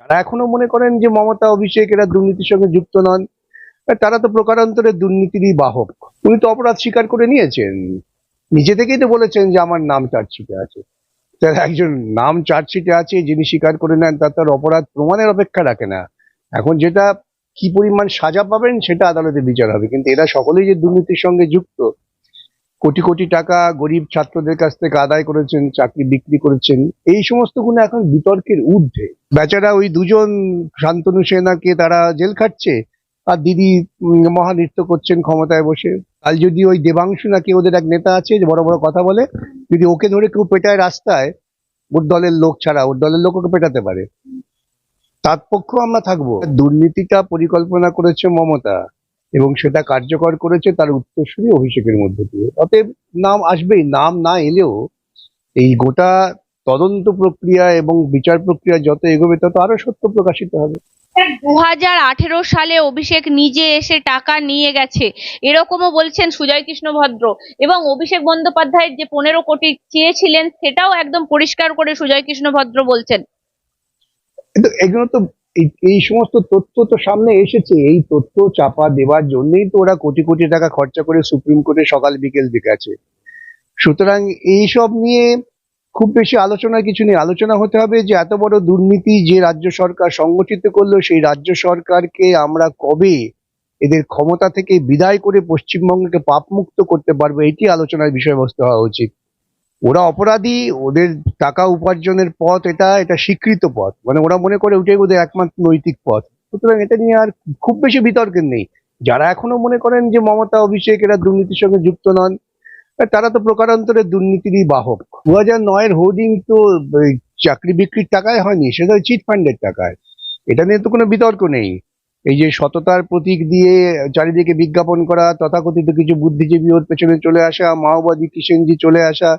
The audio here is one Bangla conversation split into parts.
যারা এখনও মনে করেন যে মমতা, অভিষেক এরা দুর্নীতির সঙ্গে যুক্ত নন তারা তো প্রকারান্তরে দুর্নীতিরই বাহক। উনি তো অপরাধ স্বীকার করে নিয়েছেন। নিজে থেকেই তো বলেছেন যে আমার নাম চার্জশিটে আছে। তার একজন নাম চার্জশিটে আছে, যিনি স্বীকার করে নেন, তার তার অপরাধ প্রমাণের অপেক্ষা রাখে না। এখন যেটা কি পরিমাণ সাজা পাবেন, সেটা আদালতে বিচার হবে। কিন্তু এরা সকলেই যে দুর্নীতির সঙ্গে যুক্ত কোটি কোটি টাকা গরিব ছাত্রদের কাছ থেকে আদায় করেছেন, চাকরি বিক্রি করেছেন। এই সমস্তগুলো এখন বিতর্কের ঊর্ধ্বে। বেচারা ওই দুজন শান্তনু সেনাকে তারা জেল খাটছে আর দিদি মহানৃত্য করছেন ক্ষমতায় বসে। কাল যদি ওই দেবাংশু নাকি ওদের এক নেতা আছে, যে বড় বড় কথা বলে, যদি ওকে ধরে কেউ পেটায় রাস্তায়, ওর দলের লোক ছাড়া, ওর দলের লোক ওকে পেটাতে পারে। তার পক্ষেও আমরা থাকব। দুর্নীতিটা পরিকল্পনা করেছে মমতা। এবং সেটা কার্যকর করেছে তার উত্তরসূরি অভিষেকের মধ্যে দিয়ে। অতএব নাম আসবেই নাম না এলেও এই গোটা তদন্ত প্রক্রিয়া এবং বিচার প্রক্রিয়া যত এগোবে তত আরও সত্য প্রকাশিত হবে। দু হাজার আঠেরো সালে অভিষেক নিজে এসে টাকা নিয়ে গেছে। এরকমও বলছেন সুজয় কৃষ্ণ ভদ্র। এবং অভিষেক বন্দ্যোপাধ্যায়ের যে পনেরো কোটি চেয়েছিলেন সেটাও একদম পরিষ্কার করে সুজয় কৃষ্ণ ভদ্র বলছেন। এগুলো তো এই- সমস্ত তথ্য তো সামনে এসেছে। এই তথ্য চাপা দেওয়ার জন্যই তো ওরা কোটি কোটি টাকা খরচা করে সুপ্রিম কোর্টে সকাল বিকেল দেখেছে সুতরাং এইসব নিয়ে খুব বেশি আলোচনার কিছু নেই। আলোচনা হতে হবে যে এত বড় দুর্নীতি যে রাজ্য সরকার সংগঠিত করল, সেই রাজ্য সরকারকে আমরা কবে এদের ক্ষমতা থেকে বিদায় করে পশ্চিমবঙ্গকে পাপমুক্ত করতে পারব, এটি আলোচনার বিষয়বস্তু হওয়া উচিত। ওরা অপরাধী, ওদের টাকা উপার্জনের পথ এটা এটা স্বীকৃত পথ। মানে ওরা মনে করে ওটাই ওদের একমাত্র নৈতিক পথ। সুতরাং এটা নিয়ে আর খুব বেশি বিতর্কের নেই। যারা এখনও মনে করেন যে মমতা, অভিষেক এরা দুর্নীতির সঙ্গে যুক্ত নন, তারা তো প্রকারান্তরে দুর্নীতিরই বাহক। দু হাজার নয়ের হোর্ডিং তো চাকরি বিক্রির টাকায় হয়নি, সেটা চিট ফান্ডের টাকায়। এটা নিয়ে তো কোনো বিতর্ক নেই। এই যে সততার প্রতীক দিয়ে চারিদিকে বিজ্ঞাপন করা, তথাকথিত কিছু বুদ্ধিজীবী ওর পেছনে চলে আসা, মাওবাদী কিষেনজি চলে আসা,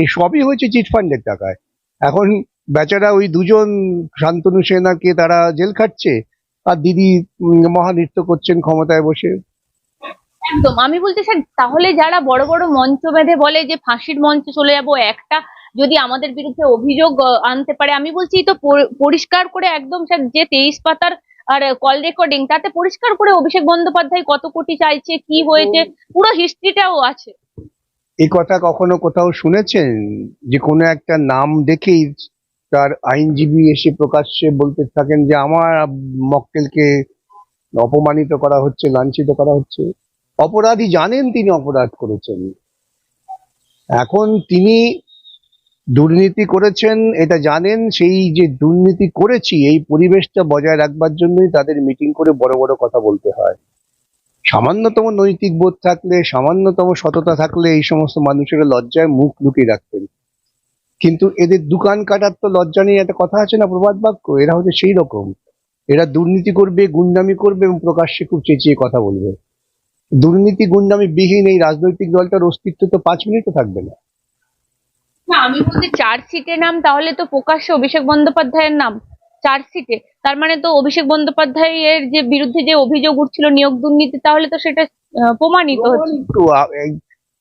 এই সবই হয়েছে চিটফান্ডের টাকায়। এখন বেচারা ওই দুজন শান্তনু সেনাকে তারা জেল খাটছে আর দিদি মহানৃত্য করছেন ক্ষমতায় বসে। একদম। আমি বলতে স্যার তাহলে যারা বড় বড় মঞ্চ বেঁধে বলে যে ফাঁসির মঞ্চে চলে যাব, একটা যদি আমাদের বিরুদ্ধে অভিযোগ আনতে পারে, আমি বলছি তো পরিষ্কার করে একদম স্যার, যে তেইশ পাতার আর কল রেকর্ডিং তাতে পরিষ্কার করে অভিষেক বন্দ্যোপাধ্যায় কত কোটি চাইছে কি হয়েছে পুরো হিস্ট্রিটাও আছে। এই কথা কখনো কোথাও শুনেছেন? যে কোনো একটা নাম দেখেই তার আইনজীবী এসে প্রকাশ্যে বলতে থাকেন যে আমার মক্কেলকে অপমানিত করা হচ্ছে লাঞ্ছিত করা হচ্ছে। অপরাধী জানেন তিনি অপরাধ করেছেন। এখন তিনি দুর্নীতি করেছেন, এটা জানেন, সেই যে দুর্নীতি করেছি, এই পরিবেশটা বজায় রাখবার জন্যই তাদের মিটিং করে বড় বড় কথা বলতে হয়। সামান্যতম নৈতিক বোধ থাকলে, সামান্যতম সততা থাকলে এই সমস্ত মানুষেরা লজ্জায় মুখ লুকিয়ে রাখতেন। কিন্তু এদের দোকান কাটার তো লজ্জা নিয়ে একটা কথা আছে না প্রবাদ বাক্য? এরা হচ্ছে সেই রকম। এরা দুর্নীতি করবে, গুন্ডামি করবে এবং প্রকাশ্যে খুব চেঁচিয়ে কথা বলবে। দুর্নীতি, গুন্ডামি বিহীন এই রাজনৈতিক দলটার অস্তিত্ব তো পাঁচ মিনিটও থাকবে না। না আমি বলছি চার্জশিটের নাম তাহলে তো প্রকাশ্যে অভিষেক বন্দ্যোপাধ্যায়ের নাম চার্জশিটে তার মানে তো অভিষেক বন্দ্যোপাধ্যায়ের যে বিরুদ্ধে যে অভিযোগ উঠছিল নিয়োগ দুর্নীতি তাহলে তো সেটা প্রমাণিত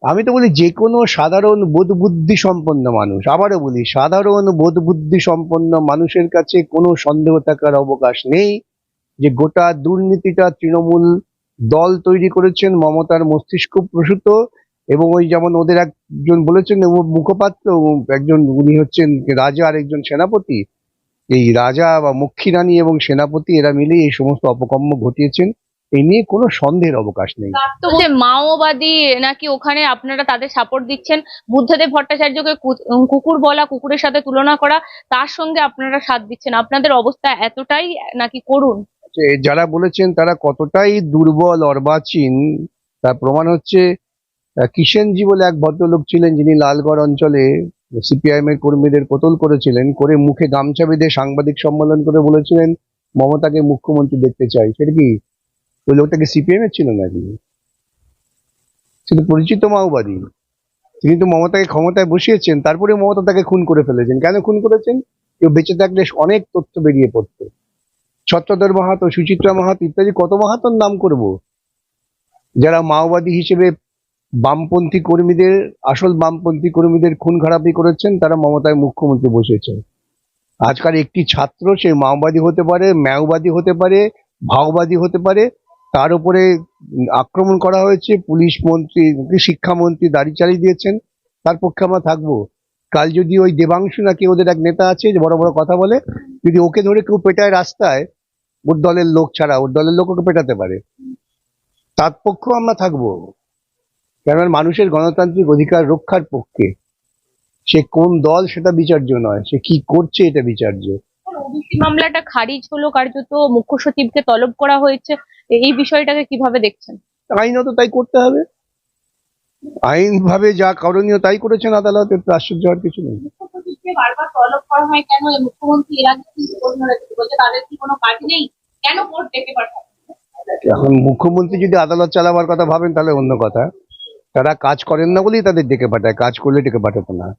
আমি তো বলি যে কোনো সাধারণ বোধ বুদ্ধি সম্পন্ন মানুষ আবারও বলি সাধারণ বোধ বুদ্ধি সম্পন্ন মানুষের কাছে কোনো সন্দেহ থাকার অবকাশ নেই যে গোটা দুর্নীতিটা তৃণমূল দল তৈরি করেছেন মমতার মস্তিষ্ক প্রসূত। এবং ওই যেমন ওদের একজন বলেছেন মুখপাত্র একজন উনি হচ্ছেন রাজা আর একজন সেনাপতি। এই রাজা বা মক্ষী রানী এবং সেনাপতি এরা মিলে এই সমস্ত অপকর্ম ঘটিয়েছেন। এই নিয়ে কোনো সন্দেহের অবকাশ নেই। মাওবাদী নাকি ওখানে আপনারা তাদের সাপোর্ট দিচ্ছেন? বুদ্ধদেব ভট্টাচার্যকে কুকুর বলা কুকুরের সাথে তুলনা করা তার সঙ্গে আপনারা সাথ দিচ্ছেন। আপনাদের অবস্থা এতটাই নাকি করুন যারা বলেছেন তারা কতটাই দুর্বল অর্বাচীন। তার প্রমাণ হচ্ছে কিষেনজি বলে এক ভদ্রলোক ছিলেন যিনি লালগড় অঞ্চলে সিপিআইএম এর কর্মীদের কতল করেছিলেন, করে মুখে গামছা বেঁধে সাংবাদিক সম্মেলন করে বলেছিলেন, মমতাকে মুখ্যমন্ত্রী দেখতে চাই। সেটা কি? ওই লোকটাকে সিপিএম এর ছিল নাকি? কিন্তু পরিচিত মাওবাদী। তিনি তো মমতাকে ক্ষমতায় বসিয়েছেন তারপরে মমতা তাকে খুন করে ফেলেছেন। কেন খুন করেছেন? কেউ বেঁচে থাকলে অনেক তথ্য বেরিয়ে পড়তো। ছত্রধর মাহাতো, সুচিত্রা মাহাতো ইত্যাদি কত মাহাতোর নাম করব? যারা মাওবাদী হিসেবে বামপন্থী কর্মীদের, আসল বামপন্থী কর্মীদের খুন খারাপি করেছেন, তারা মমতায় মুখ্যমন্ত্রী বসেছেন। আজকাল একটি ছাত্র, সে মাওবাদী হতে পারে, ম্যাওবাদী হতে পারে, ভাওবাদী হতে পারে, তার উপরে আক্রমণ করা হয়েছে, পুলিশ মন্ত্রী শিক্ষামন্ত্রী দাড়ি চালিয়ে দিয়েছেন, তার পক্ষে আমরা থাকব। কাল যদি ওই দেবাংশু নাকি ওদের এক নেতা আছে, যে বড় বড় কথা বলে, যদি ওকে ধরে কেউ পেটায় রাস্তায়, ওর দলের লোক ছাড়া, ওর দলের লোক ওকে পেটাতে পারে। তার পক্ষেও আমরা থাকব। কেননা মানুষের গণতান্ত্রিক অধিকার রক্ষার পক্ষে সে কোন দল সেটা বিচার্য নয় সে কি করছে এটা বিচার্য। মামলাটা খারিজ হলো কার্যত মুখ্য সচিবকে তলব করা হয়েছে। এই বিষয়টাকে কীভাবে দেখছেন? আইনত তাই করতে হবে। আইন ভাবে যা করণীয় তাই করেছেন আদালতে তো আশ্চর্য হওয়ার কিছু নেই। এর এখন মুখ্যমন্ত্রী যদি আদালত চালাবার কথা ভাবেন তাহলে অন্য কথা। তারা কাজ করেন না বলেই তাদের ডেকে পাঠায় কাজ করলে ডেকে পাঠাতো না।